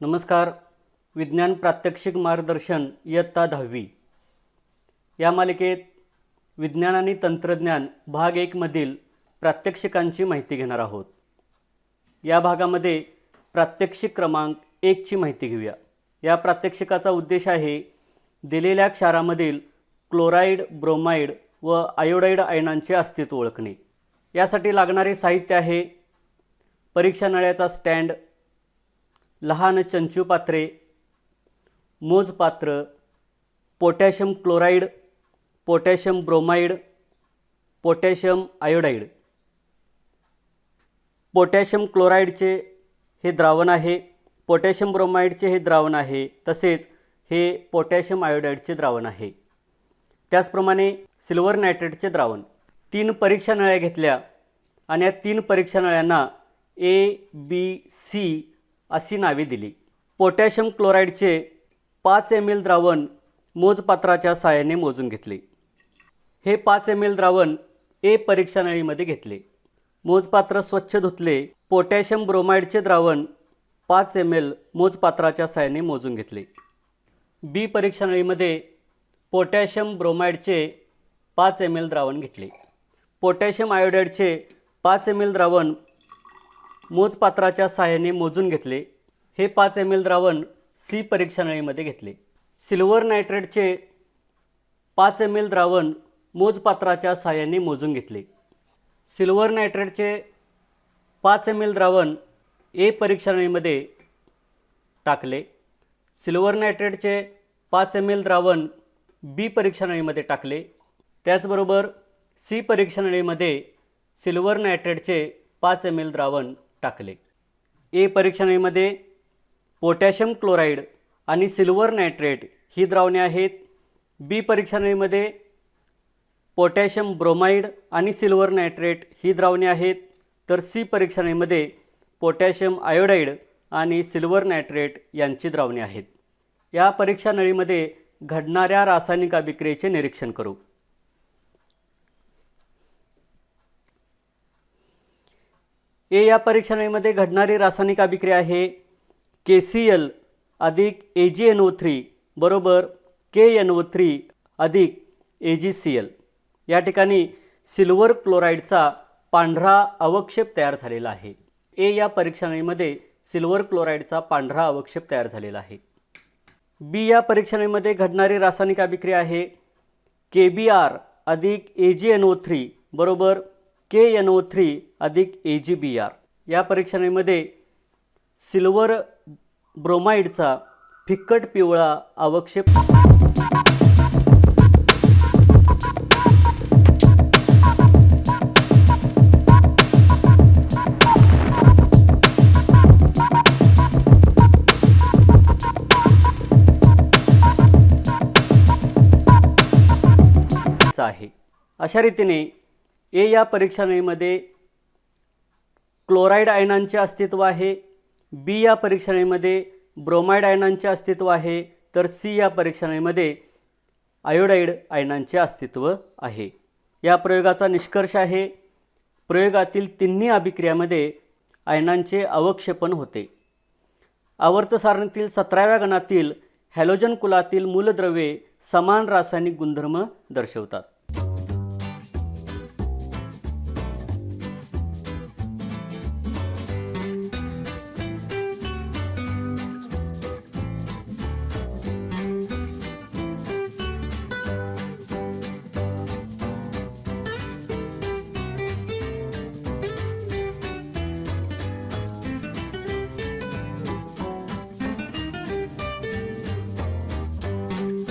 नमस्कार. विज्ञान प्रात्यक्षिक मार्गदर्शन इयत्ता दहावी. या मालिकेत विज्ञान आणि तंत्रज्ञान भाग एकमधील प्रात्यक्षिकांची माहिती घेणार आहोत. या भागामध्ये प्रात्यक्षिक क्रमांक एकची माहिती घेऊया. या प्रात्यक्षिकाचा उद्देश आहे दिलेल्या क्षारामधील क्लोराईड ब्रोमाइड व आयोडाईड आयनांचे अस्तित्व ओळखणे. यासाठी लागणारे साहित्य आहे परीक्षा नळ्याचा स्टँड लहान चंचू पात्रे मोजपात्र potassium chloride potassium bromide potassium iodide. Potassium क्लोराईडचे हे द्रावण आहे पोटॅशियम ब्रोमाइडचे हे द्रावण आहे तसेच हे पोटॅशियम आयोडाईडचे द्रावण आहे. त्याचप्रमाणे सिल्वर नायट्रेटचे द्रावण. तीन परीक्षा नळ्या घेतल्या आणि या तीन परीक्षा नळ्यांना ए बी सी अशी नावे दिली. पोटॅशियम क्लोराईडचे पाच एम एल द्रावण मोजपात्राच्या साहाय्याने मोजून घेतले. हे पाच एम एल द्रावण ए परीक्षा नळीमध्ये घेतले. मोजपात्र स्वच्छ धुतले. पोटॅशियम ब्रोमाइडचे द्रावण पाच एम एल मोजपात्राच्या साहाय्याने मोजून घेतले. बी परीक्षा नळीमध्ये पोटॅशियम ब्रोमाइडचे पाच एम एल द्रावण घेतले. पोटॅशियम आयोडाईडचे पाच एम एल द्रावण मोजपात्राच्या सहाय्याने मोजून घेतले. हे पाच एम एल द्रावण सी परीक्षा नळीमध्ये घेतले. सिल्वर नायट्रेटचे पाच एम एल द्रावण मोजपात्राच्या सहाय्याने मोजून घेतले. सिल्वर नायट्रेटचे पाच एम एल द्रावण ए परीक्षा नळीमध्ये टाकले. सिल्वर नायट्रेटचे पाच एम एल द्रावण बी परीक्षा नळीमध्ये टाकले. त्याचबरोबर सी परीक्षानळीमध्ये सिल्वर नायट्रेटचे पाच एम एल द्रावण टाकले. ए परीक्षा पोटॅशियम क्लोराईड आणि सिल्वर नायट्रेट ही द्रावणे आहेत. बी परीक्षा नळीमध्ये पोटॅशियम ब्रोमाइड आणि सिल्वर नायट्रेट ही द्रावणे आहेत. तर सी परीक्षा पोटॅशियम आयोडाईड आणि सिल्वर नायट्रेट यांची द्रावणे आहेत. या परीक्षा नळीमध्ये घडणाऱ्या रासायनिक अभिक्रियेचे निरीक्षण करू. ए या परीक्षणामध्ये घडणारी रासायनिक अभिक्रिया आहे के सी एल अधिक ए जी एन ओ थ्री बरोबर के एन ओ थ्री अधिक ए जी सी एल या ठिकाणी सिल्वर क्लोराईडचा पांढरा अवक्षेप तयार झालेला आहे. ए या परीक्षणामध्ये सिल्वर क्लोराईडचा पांढरा अवक्षेप तयार झालेला आहे. बी या परीक्षणामध्ये घडणारी रासायनिक अभिक्रिया आहे के बी आर अधिक ए जी एन ओ थ्री बरोबर के एन ओ थ्री अधिक ए जी बी आर या परीक्षणेमध्ये सिल्वर ब्रोमाइडचा फिक्कट पिवळा अवक्षेप आहे. अशा रीतीने ए या परीक्षणेमध्ये क्लोराईड आयनांचे अस्तित्व आहे बी या परीक्षणेमध्ये ब्रोमाइड आयनांचे अस्तित्व आहे तर सी या परीक्षणेमध्ये आयोडाईड आयनांचे अस्तित्व आहे. या प्रयोगाचा निष्कर्ष आहे प्रयोगातील तिन्ही अभिक्रियामध्ये आयनांचे अवक्षेपण होते. आवर्त सारणीतील सतराव्या गणातील हॅलोजन कुलातील मूलद्रव्ये समान रासायनिक गुणधर्म दर्शवतात.